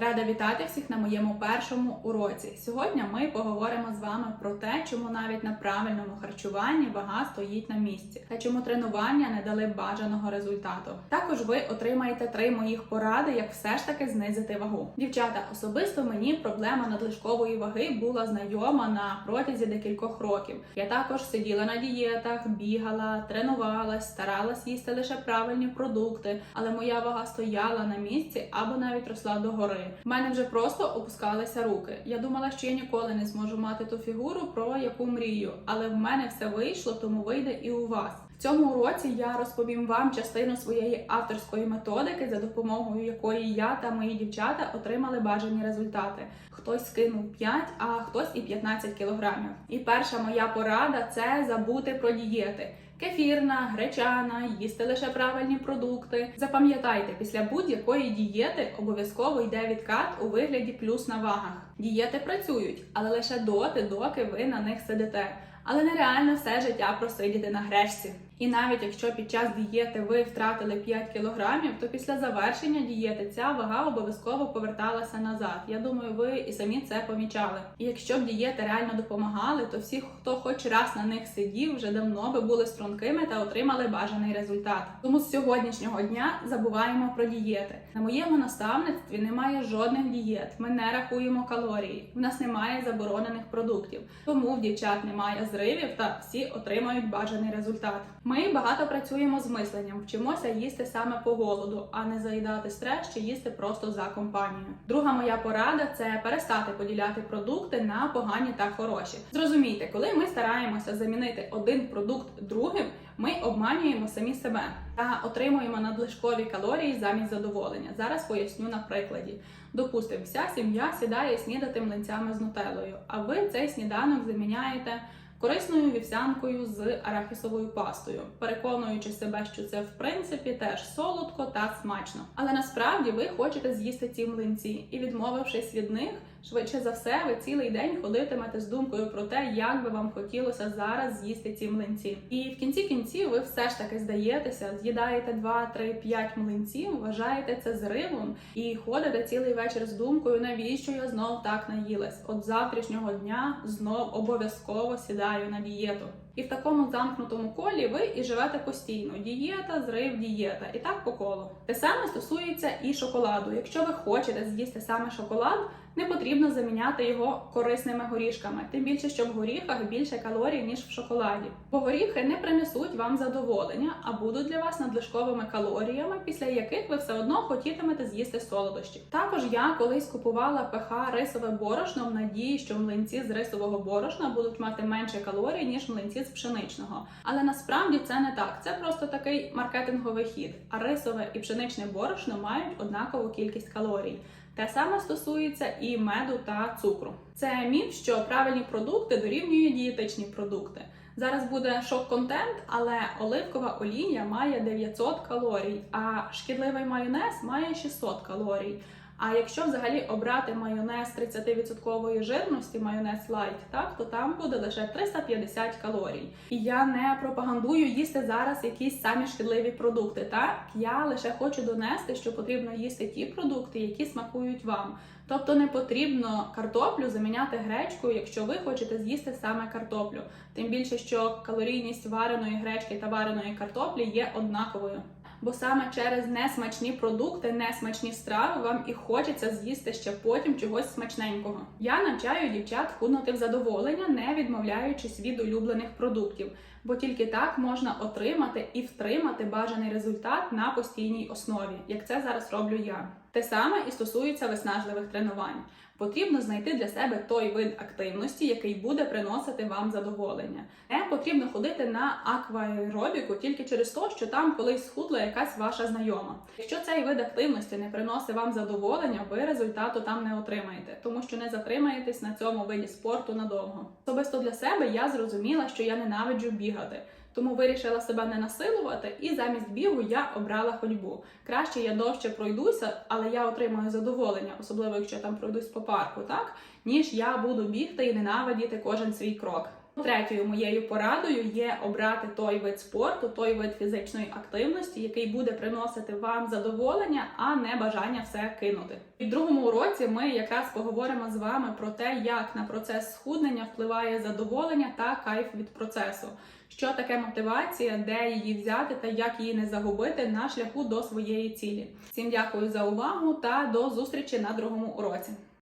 Рада вітати всіх на моєму першому уроці. Сьогодні ми поговоримо з вами про те, чому навіть на правильному харчуванні вага стоїть на місці, та чому тренування не дали бажаного результату. Також ви отримаєте три моїх поради, як все ж таки знизити вагу. Дівчата, особисто мені проблема надлишкової ваги була знайома на протязі декількох років. Я також сиділа на дієтах, бігала, тренувалась, старалась їсти лише правильні продукти, але моя вага стояла на місці або навіть росла догори. В мене вже просто опускалися руки. Я думала, що я ніколи не зможу мати ту фігуру, про яку мрію, але в мене все вийшло, тому вийде і у вас. Цьому уроці я розповім вам частину своєї авторської методики, за допомогою якої я та мої дівчата отримали бажані результати. Хтось скинув 5, а хтось і 15 кілограмів. І перша моя порада це забути про дієти. Кефірна, гречана, їсти лише правильні продукти. Запам'ятайте, після будь-якої дієти обов'язково йде відкат у вигляді плюс на вагах. Дієти працюють, але лише доти, доки ви на них сидите. Але нереально все життя просидіти на гречці. І навіть якщо під час дієти ви втратили 5 кілограмів, то після завершення дієти ця вага обов'язково поверталася назад. Я думаю, ви і самі це помічали. І якщо б дієти реально допомагали, то всі, хто хоч раз на них сидів, вже давно би були стрункими та отримали бажаний результат. Тому з сьогоднішнього дня забуваємо про дієти. На моєму наставництві немає жодних дієт. Ми не рахуємо калорії. В нас немає заборонених продуктів. Тому в дівчат немає зривів та всі отримають бажаний результат. Ми багато працюємо з мисленням, вчимося їсти саме по голоду, а не заїдати стрес чи їсти просто за компанію. Друга моя порада це перестати поділяти продукти на погані та хороші. Зрозумійте, коли ми стараємося замінити один продукт другим, ми обманюємо самі себе та отримуємо надлишкові калорії замість задоволення. Зараз поясню на прикладі. Допустимо, вся сім'я сідає снідати млинцями з нутеллою, а ви цей сніданок заміняєте корисною вівсянкою з арахісовою пастою, переконуючи себе, що це в принципі теж солодко та смачно. Але насправді ви хочете з'їсти ці млинці, і відмовившись від них, швидше за все, ви цілий день ходитимете з думкою про те, як би вам хотілося зараз з'їсти ці млинці. І в кінці кінців ви все ж таки здаєтеся, з'їдаєте 2, 3, 5 млинців, вважаєте це зривом і ходите цілий вечір з думкою, навіщо я знов так наїлась. От завтрашнього дня знов обов'язково сідаю на дієту. І в такому замкнутому колі ви і живете постійно: дієта, зрив, дієта, і так по колу. Те саме стосується і шоколаду. Якщо ви хочете з'їсти саме шоколад, не потрібно заміняти його корисними горішками, тим більше, що в горіхах більше калорій ніж в шоколаді. Бо горіхи не принесуть вам задоволення, а будуть для вас надлишковими калоріями, після яких ви все одно хотітимете з'їсти солодощі. Також я колись купувала ПХ рисове борошно в надії, що млинці з рисового борошна будуть мати менше калорій ніж млинці з пшеничного. Але насправді це не так. Це просто такий маркетинговий хід. А рисове і пшеничне борошно мають однакову кількість калорій. Те саме стосується і меду та цукру. Це міф, що правильні продукти дорівнюють дієтичні продукти. Зараз буде шок-контент, але оливкова олія має 900 калорій, а шкідливий майонез має 600 калорій. А якщо взагалі обрати майонез 30% жирності, майонез лайт, так то там буде лише 350 калорій. І я не пропагандую їсти зараз якісь самі шкідливі продукти. Так я лише хочу донести, що потрібно їсти ті продукти, які смакують вам. Тобто не потрібно картоплю заміняти гречкою, якщо ви хочете з'їсти саме картоплю. Тим більше, що калорійність вареної гречки та вареної картоплі є однаковою. Бо саме через несмачні продукти, несмачні страви вам і хочеться з'їсти ще потім чогось смачненького. Я навчаю дівчат худнути в задоволення, не відмовляючись від улюблених продуктів, бо тільки так можна отримати і втримати бажаний результат на постійній основі, як це зараз роблю я. Те саме і стосується виснажливих тренувань. Потрібно знайти для себе той вид активності, який буде приносити вам задоволення. Не потрібно ходити на акваеробіку тільки через те, що там колись схудла якась ваша знайома. Якщо цей вид активності не приносить вам задоволення, ви результату там не отримаєте, тому що не затримаєтесь на цьому виді спорту надовго. Особисто для себе я зрозуміла, що я ненавиджу бігати. Тому вирішила себе не насилувати, і замість бігу я обрала ходьбу. Краще я довше пройдуся, але я отримаю задоволення, особливо якщо я там пройдусь по парку, так ніж я буду бігти і ненавидіти кожен свій крок. Третьою моєю порадою є обрати той вид спорту, той вид фізичної активності, який буде приносити вам задоволення, а не бажання все кинути. І в другому уроці ми якраз поговоримо з вами про те, як на процес схуднення впливає задоволення та кайф від процесу. Що таке мотивація, де її взяти та як її не загубити на шляху до своєї цілі. Всім дякую за увагу та до зустрічі на другому уроці.